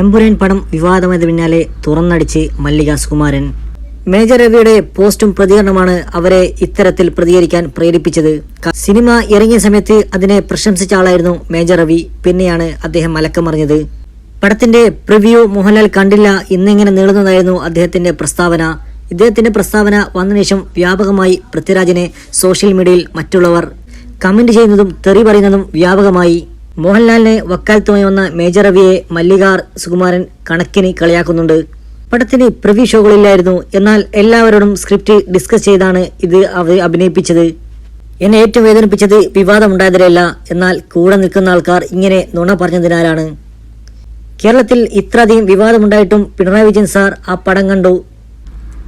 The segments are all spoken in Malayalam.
എമ്പുരാൻ പടം വിവാദമായത് പിന്നാലെ തുറന്നടിച്ച് മല്ലിക സുകുമാരൻ. മേജർ രവിയുടെ പോസ്റ്റും പ്രതികരണമാണ് അവരെ ഇത്തരത്തിൽ പ്രതികരിക്കാൻ പ്രേരിപ്പിച്ചത്. സിനിമ ഇറങ്ങിയ സമയത്ത് അതിനെ പ്രശംസിച്ച ആളായിരുന്നു മേജർ രവി പിന്നെയാണ് അദ്ദേഹം മലക്കമറിഞ്ഞത് പടത്തിന്റെ പ്രിവ്യൂ മോഹൻലാൽ കണ്ടില്ല ഇന്നിങ്ങനെ നീളുന്നതായിരുന്നു അദ്ദേഹത്തിന്റെ പ്രസ്താവന. ഇദ്ദേഹത്തിന്റെ പ്രസ്താവന വന്ന ശേഷം വ്യാപകമായി പൃഥ്വിരാജിനെ സോഷ്യൽ മീഡിയയിൽ മറ്റുള്ളവർ കമന്റ് ചെയ്യുന്നതും തെറി പറയുന്നതും വ്യാപകമായി. മോഹൻലാലിനെ വക്കാലത്തുമായി വന്ന മേജർ രവിയെ മല്ലികാർ സുകുമാരൻ കണക്കിന് കളിയാക്കുന്നുണ്ട്. പടത്തിന് പ്രിവ്യൂ ഷോകളില്ലായിരുന്നു എന്നാൽ എല്ലാവരോടും സ്ക്രിപ്റ്റ് ഡിസ്കസ് ചെയ്താണ് ഇത് അവർ അഭിനയിപ്പിച്ചത്. എന്നെ ഏറ്റവും വേദനിപ്പിച്ചത് വിവാദമുണ്ടായതിലല്ല. എന്നാൽ കൂടെ നിൽക്കുന്ന ആൾക്കാർ ഇങ്ങനെ നുണ പറഞ്ഞതിനാലാണ്. കേരളത്തിൽ ഇത്രയധികം വിവാദമുണ്ടായിട്ടും പിണറായി വിജയൻ സാർ ആ പടം കണ്ടു.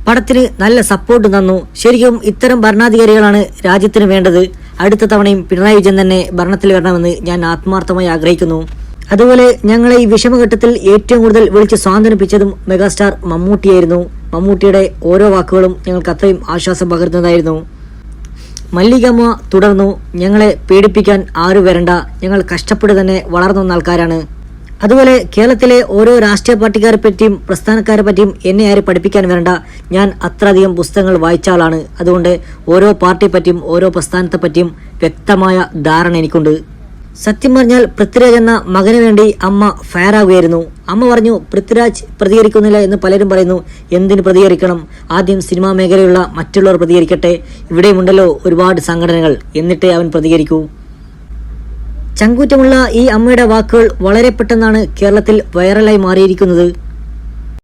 പടത്തിന് നല്ല സപ്പോർട്ട് തന്നു. ശരിക്കും ഇത്തരം ഭരണാധികാരികളാണ് രാജ്യത്തിന് വേണ്ടത്. അടുത്ത തവണയും പിണറായി വിജയൻ തന്നെ ഭരണത്തിൽ വരണമെന്ന് ഞാൻ ആത്മാർത്ഥമായി ആഗ്രഹിക്കുന്നു. അതുപോലെ ഞങ്ങളെ ഈ വിഷമഘട്ടത്തിൽ ഏറ്റവും കൂടുതൽ വിളിച്ച് സ്വാതന്ത്ര്യപ്പിച്ചതും മെഗാസ്റ്റാർ മമ്മൂട്ടിയായിരുന്നു. മമ്മൂട്ടിയുടെ ഓരോ വാക്കുകളും ഞങ്ങൾക്ക് അത്രയും ആശ്വാസം പകരുന്നതായിരുന്നു. മല്ലികമ്മ തുടർന്നു ഞങ്ങളെ പേടിപ്പിക്കാൻ ആരും വരണ്ട ഞങ്ങൾ കഷ്ടപ്പെട്ട് തന്നെ വളർന്നു വന്ന ആൾക്കാരാണ് അതുപോലെ കേരളത്തിലെ ഓരോ രാഷ്ട്രീയ പാർട്ടിക്കാരെ പറ്റിയും പ്രസ്ഥാനക്കാരെ പറ്റിയും എന്നെ ആരും പഠിപ്പിക്കാൻ വേണ്ട ഞാൻ അത്രയധികം പുസ്തകങ്ങൾ വായിച്ച ആളാണ്. അതുകൊണ്ട് ഓരോ പാർട്ടിയെ പറ്റിയും ഓരോ പ്രസ്ഥാനത്തെ പറ്റിയും വ്യക്തമായ ധാരണ എനിക്കുണ്ട്. സത്യം പറഞ്ഞാൽ പൃഥ്വിരാജ് എന്ന മകന് വേണ്ടി അമ്മ ഫയറാകുകയായിരുന്നു. അമ്മ പറഞ്ഞു പൃഥ്വിരാജ് പ്രതികരിക്കുന്നില്ല എന്ന് പലരും പറയുന്നു. എന്തിന് പ്രതികരിക്കണം? ആദ്യം സിനിമാ മേഖലയുള്ള മറ്റുള്ളവർ പ്രതികരിക്കട്ടെ. ഇവിടെയുമുണ്ടല്ലോ ഒരുപാട് സംഘടനകൾ. എന്നിട്ടേ അവൻ പ്രതികരിക്കൂ. ചങ്കൂറ്റമുള്ള ഈ അമ്മയുടെ വാക്കുകൾ വളരെ പെട്ടെന്നാണ് കേരളത്തിൽ വൈറലായി മാറിയിരിക്കുന്നത്.